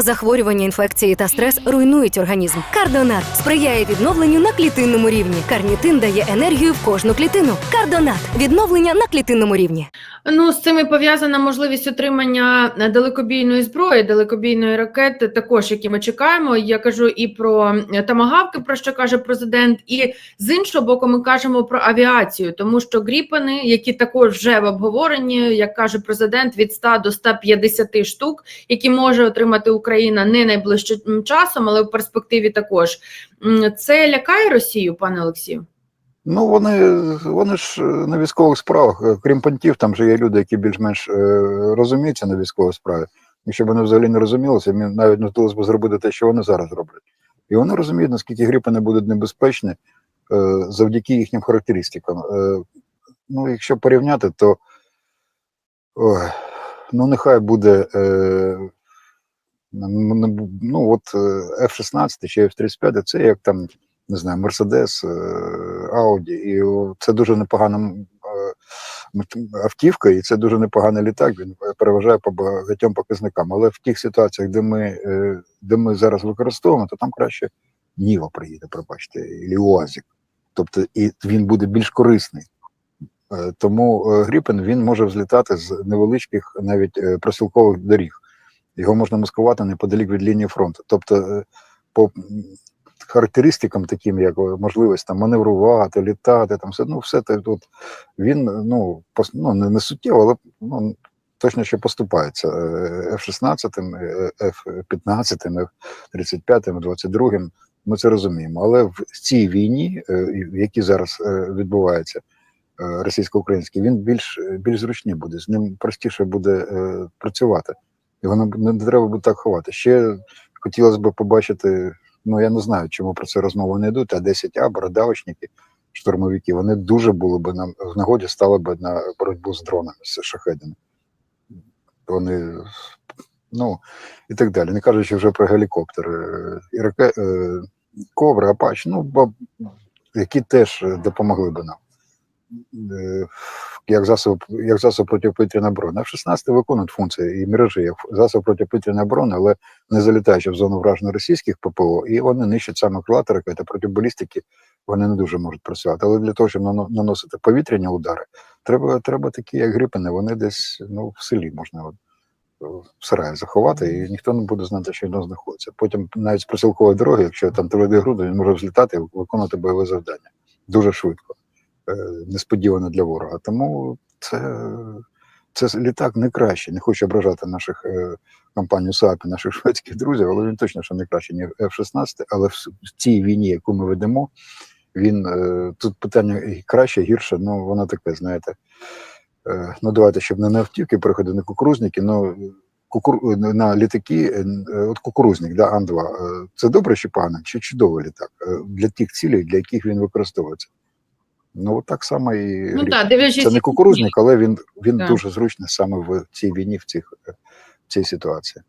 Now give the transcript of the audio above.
Захворювання, інфекції та стрес руйнують організм. Кардонат сприяє відновленню на клітинному рівні. Карнітин дає енергію в кожну клітину. Кардонат відновлення на клітинному рівні. Ну, з цим і пов'язана можливість отримання е, далекобійної зброї, далекобійної ракети, також які ми чекаємо. Я кажу і про е, тамагавки, про що каже президент, і з іншого боку, ми кажемо про авіацію, тому що гріпани, які також вже в обговоренні, як каже президент, від 100 до 150 штук, які може отримати Україна не найближчим часом, але в перспективі також. Це лякає Росію, пане Олексію? Ну, вони, вони ж на військових справах, е, крім понтів, там же є люди, які більш-менш е, розуміються на військовій справі. Якщо б вони взагалі не розумілися, навіть не вдалося б зробити те, що вони зараз роблять. І вони розуміють, наскільки гріпани будуть небезпечні е, завдяки їхнім характеристикам. Ну, якщо порівняти, то ой, ну, нехай буде. Ну, от е, F-16 чи F-35, це як там не знаю, Мерседес, Ауді, і це дуже непогана е, автівка, і це дуже непоганий літак. Він переважає по багатьом показникам. Але в тих ситуаціях, де ми, е, де ми зараз використовуємо, то там краще Ніва приїде, пробачте, і УАЗик. Тобто і він буде більш корисний. Е, Тому е, Гріпен він може взлітати з невеличких навіть е, просілкових доріг. Його можна маскувати неподалік від лінії фронту. Тобто, е, по характеристикам, таким як о, можливість там маневрувати, літати, там все ну все те тут він ну пос, ну не, не суттєво, але ну точно ще поступається Е, F-16, е, F-15, F-35, 22 Ми це розуміємо. Але в цій війні, е, в якій зараз е, відбувається е, російсько-українській, він більш більш зручний буде. З ним простіше буде е, працювати. Його не, треба буде так ховати. Ще хотілося б побачити ну я не знаю, чому про це розмови не йдуть, а 10А, бородавочники, штурмовики, вони дуже були б нам в нагоді стали б на боротьбу з дронами, з шахедами. Вони, ну, і так далі. Не кажучи вже про гелікоптери, е, і раке, е, коври, Апач, ну, які теж е, допомогли б нам. Як засоб, як засоб протиповітряної оборони. F-16 виконують функції і мережі як засоб протиповітряної оборони, але не залітаючи в зону враження російських ППО, і вони нищать саме крилати ракети проти балістики, вони не дуже можуть працювати. Але для того, щоб наносити повітряні удари, треба, треба такі, як грипини, вони десь ну, в селі можна от, в сараї заховати, і ніхто не буде знати, що воно знаходиться. Потім навіть з присілкової дороги, якщо там твердий груди, він може взлітати і виконувати бойове завдання дуже швидко, несподівано для ворога. Тому це, це літак не краще. Не хочу ображати наших е, компанію САП, наших шведських друзів, але він точно що не краще, ніж F-16. Але в, цій війні, яку ми ведемо, він е, тут питання краще, гірше, ну воно таке, знаєте. Е, ну давайте, щоб не на автівки переходити, на кукурузники, ну кукур... на літаки, е, е, от кукурузник, да, Ан-2, е, це добре чи погано, чи чудовий літак е, для тих цілей, для яких він використовується. Ну, от так само і Ну так, дивлячись, Це не кукурузник, але він, він Так. дуже зручний саме в цій війні, в, цих, в цій ситуації.